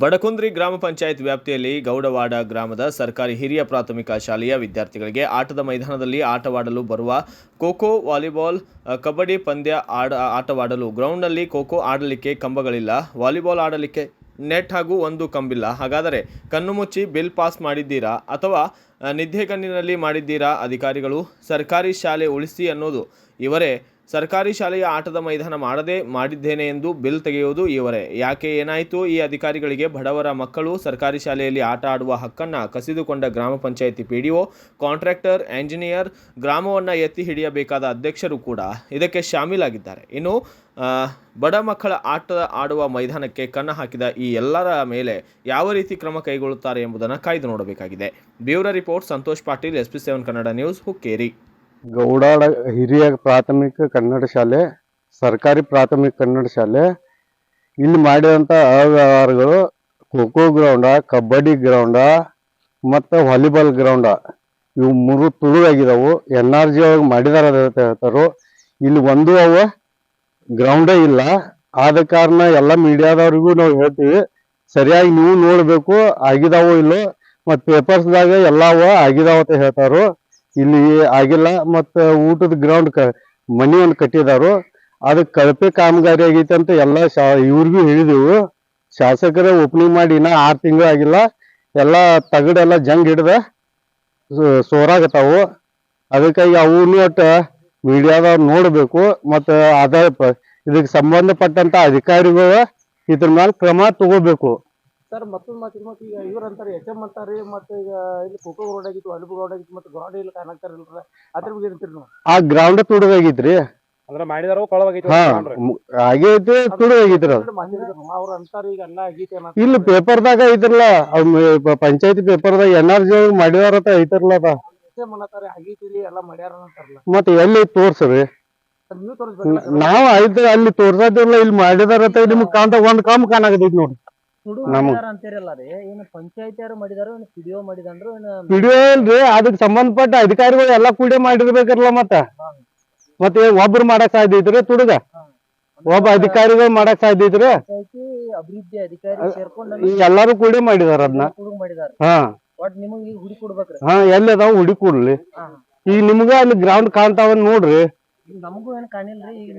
ಬಡಕುಂದ್ರಿ ಗ್ರಾಮ ಪಂಚಾಯತ್ ವ್ಯಾಪ್ತಿಯಲ್ಲಿ ಗೌಡವಾಡ ಗ್ರಾಮದ ಸರ್ಕಾರಿ ಹಿರಿಯ ಪ್ರಾಥಮಿಕ ಶಾಲೆಯ ವಿದ್ಯಾರ್ಥಿಗಳಿಗೆ ಆಟದ ಮೈದಾನದಲ್ಲಿ ಆಟವಾಡಲು ಬರುವ ಖೋಖೋ, ವಾಲಿಬಾಲ್ ಕಬಡ್ಡಿ ಪಂದ್ಯ ಆಡ, ಆಟವಾಡಲು ಗ್ರೌಂಡ್ನಲ್ಲಿ ಖೋಖೋ ಆಡಲಿಕ್ಕೆ ಕಂಬಗಳಿಲ್ಲ. ವಾಲಿಬಾಲ್ ಆಡಲಿಕ್ಕೆ ನೆಟ್ ಹಾಗೂ ಒಂದು ಕಂಬಿಲ್ಲ. ಹಾಗಾದರೆ ಕಣ್ಣು ಮುಚ್ಚಿ ಬಿಲ್ ಪಾಸ್ ಮಾಡಿದ್ದೀರಾ ಅಥವಾ ನಿದ್ದೆ ಕಣ್ಣಿನಲ್ಲಿ ಮಾಡಿದ್ದೀರಾ ಅಧಿಕಾರಿಗಳು? ಸರ್ಕಾರಿ ಶಾಲೆ ಉಳಿಸಿ ಅನ್ನೋದು ಇವರೇ ಸರ್ಕಾರಿ ಶಾಲೆಯ ಆಟದ ಮೈದಾನ ಮಾಡದೆ ಮಾಡಿದ್ದೇನೆ ಎಂದು ಬಿಲ್ ತೆಗೆಯುವುದು ಇವರೇ ಯಾಕೆ ಏನಾಯಿತು? ಈ ಅಧಿಕಾರಿಗಳಿಗೆ ಬಡವರ ಮಕ್ಕಳು ಸರ್ಕಾರಿ ಶಾಲೆಯಲ್ಲಿ ಆಟ ಆಡುವ ಹಕ್ಕನ್ನು ಕಸಿದುಕೊಂಡ ಗ್ರಾಮ panchayat P D O, contractor, engineer ಗ್ರಾಮವನ್ನು ಎತ್ತಿ ಹಿಡಿಯಬೇಕಾದ ಅಧ್ಯಕ್ಷರು ಕೂಡ ಇದಕ್ಕೆ ಶಾಮೀಲಾಗಿದ್ದಾರೆ. ಇನ್ನು ಬಡ ಮಕ್ಕಳ ಆಟ ಆಡುವ ಮೈದಾನಕ್ಕೆ ಕನ್ನ ಹಾಕಿದ ಈ ಎಲ್ಲರ ಮೇಲೆ ಯಾವ ರೀತಿ ಕ್ರಮ ಕೈಗೊಳ್ಳುತ್ತಾರೆ ಎಂಬುದನ್ನು ಕಾಯ್ದು ನೋಡಬೇಕಾಗಿದೆ. Bureau report, Santosh Patil, S P seven Kannada news, Hukkeri. ಗೌಡಾಳ ಹಿರಿಯ ಪ್ರಾಥಮಿಕ ಕನ್ನಡ ಶಾಲೆ, ಸರ್ಕಾರಿ ಪ್ರಾಥಮಿಕ ಕನ್ನಡ ಶಾಲೆ. ಇಲ್ಲಿ ಮಾಡಿದಂಥ ಅವ್ಯವಹಾರಗಳು ಖೋ ಖೋ ಗ್ರೌಂಡ, ಕಬಡ್ಡಿ ಗ್ರೌಂಡ ಮತ್ತು ವಾಲಿಬಾಲ್ ಗ್ರೌಂಡ. ಇವು ಮೂರು ತುಳುಗಾಗಿದಾವು ಎನ್ ಆರ್ ಜಿ ಒಳಗೆ ಮಾಡಿದಾರ ಅಂತ ಹೇಳ್ತಾರು. ಇಲ್ಲಿ ಒಂದು ಅವ ಗ್ರೌಂಡೇ ಇಲ್ಲ. ಆದ ಕಾರಣ ಎಲ್ಲ ಮೀಡಿಯಾದವ್ರಿಗೂ ನಾವು ಹೇಳ್ತೀವಿ, ಸರಿಯಾಗಿ ನೀವು ನೋಡಬೇಕು, ಆಗಿದಾವೋ ಇಲ್ಲೋ, ಮತ್ತು ಪೇಪರ್ಸ್ದಾಗ ಎಲ್ಲಾವ ಆಗಿದಾವ ಅಂತ ಹೇಳ್ತಾರು. ಇಲ್ಲಿ ಆಗಿಲ್ಲ, ಮತ್ತು ಊಟದ ಗ್ರೌಂಡ್ ಕ, ಮನಿ ಕಟ್ಟಿದಾರು. ಅದು ಕಳಪೆ ಕಾಮಗಾರಿ ಆಗೈತೆ ಅಂತ ಎಲ್ಲ ಶಾ, ಇವ್ರಿಗೂ ಹೇಳಿದೆವು. ಶಾಸಕರೇ ಓಪನಿಂಗ್ ಮಾಡಿ ಇನ್ನ ಆರು ತಿಂಗಳು ಆಗಿಲ್ಲ. ಎಲ್ಲ ತಗಡೆಲ್ಲ ಜಂಗ್ ಹಿಡ್ದ ಸೋರಾಗತ್ತಾವು ಅದಕ್ಕಾಗಿ ಅವನು ಒಟ್ಟು ಮೀಡಿಯಾದವ್ರು ನೋಡ್ಬೇಕು. ಮತ್ತು ಆದಾಯ ಪ- ಇದಕ್ಕೆ ಸಂಬಂಧಪಟ್ಟಂತ ಅಧಿಕಾರಿಗಳು ಇದ್ರ ಮೇಲೆ ಕ್ರಮ ತಗೋಬೇಕು. ಸರ್ ಮತ್ತೊಂದು ಮಾತು ಮತ್ತೆ ಈಗ ಇವ್ರು ಅಂತಾರೆ ಎಚ್ ಎಂ ಅಂತಾರೆ ಮತ್ತೆ ಈಗ ಇಲ್ಲಿ ಖೋಖೋ ಗ್ರೌಂಡ್ ಆಗಿತ್ತು ವಾಲಿಬಾಲ್ ಗ್ರೌಂಡ್ ಆಗಿತ್ತು ಮತ್ತೆ ಗ್ರೌಂಡ್ ಇಲ್ಲ ಕಾಣಕ್ತಾರ ಇಲ್ರ. ಅದ್ರ ಬಗ್ಗೆ ಏನಂತೀರಿ ನೀವು? ಆ ಗ್ರೌಂಡ್ ತುಡುಗಾಗಿತ್ರಿ ಅಂದ್ರೆ ಮಾಡಿದಾರೋ ಕೊಳವಾಗೈತಿ ಹಾ ಆಗೈತಿ ತುಡುಗಾಗಿತ್ರಿ ಅದು. ಅವ್ರು ಅಂತಾರೆ ಈಗ ಎಲ್ಲ ಆಗೈತಿ ಅನ್ನೋ ಇಲ್ಲಿ ಪೇಪರ್ದಾಗ ಐತ್ರಲ್ಲ ಪಂಚಾಯತಿ ಪೇಪರ್ದಾಗ ಎನ್ ಆರ್ ಜಿ ಮಾಡಿದಾರತ ಐತ್ರಲ್ಲ ಅದ. ಎಚ್ ಎಂ ಅನ್ನತಾರೆ ಆಗೈತಿ ಎಲ್ಲ ಮಾಡ್ಯಾರ ಅಂತಾರಲ್ಲ ಮತ್ತೆ ಎಲ್ಲಿ ತೋರ್ಸ್ರಿ? ನೀವು ತೋರಿಸ್ಬೇಕು ನಾವ್ ಐತ್ರ ಅಲ್ಲಿ ತೋರ್ಸದಿಲ್ಲ ಇಲ್ಲಿ ಮಾಡಿದಾರ ಅಂತ ನಿಮ್ಗೆ ಕಾಣ್ತಾ ಒಂದ್ ಕಾಮ್ ಕಾಣಾಕತೈತಿ ನೋಡ್ರಿ. ನಮಗ್ ಅಂತೀರಲ್ಲ ರೀ ಏನು ಪಂಚಾಯತಿ ಯಾರು ಮಾಡಿದಾರೋ ಏನು ಪಿ ಡಿ ಒ ಮಾಡಿದಂದ್ರು ಏನು ವಿಡಿಯೋ ರೀ ಅದಕ್ ಸಂಬಂಧಪಟ್ಟ ಅಧಿಕಾರಿಗಳು ಎಲ್ಲಾ ಕೂಡಿ ಮಾಡಿರ್ಬೇಕಲ್ಲ ಮತ್ತ. ಮತ್ತೆ ಒಬ್ರು ಮಾಡಕ್ ಸಾಧ್ಯ ಐತ್ರಿ ತುಡುಗ? ಒಬ್ಬ ಅಧಿಕಾರಿಗಳು ಮಾಡಕ್ ಸಾಧ್ಯ ಐತ್ರಿ? ಪಂಚಾಯತಿ ಅಭಿವೃದ್ಧಿ ಅಧಿಕಾರಿ ಸೇರ್ಕೊಂಡು ಈಗ ಎಲ್ಲಾರು ಕೂಡಿ ಮಾಡಿದಾರ ಅದನ್ನ ಹುಡುಗ ಮಾಡಿದಾರ. ಹಾ. ಒಟ್ ನಿಮಗ್ ಈಗ ಹುಡಿ ಕೊಡ್ಬೇಕ್ರಿ. ಹಾ ಎಲ್ಲಿ ಅದಾವ ಹುಡಿ ಕೂಡ್ಲಿ. ಈಗ ನಿಮ್ಗ ಅಲ್ಲಿ ಗ್ರೌಂಡ್ ಕಾಣ್ತಾವ ನೋಡ್ರಿ. ನಮಗೂ ಏನ್ ಕಾಣಿಲ್ರಿ ಈಗ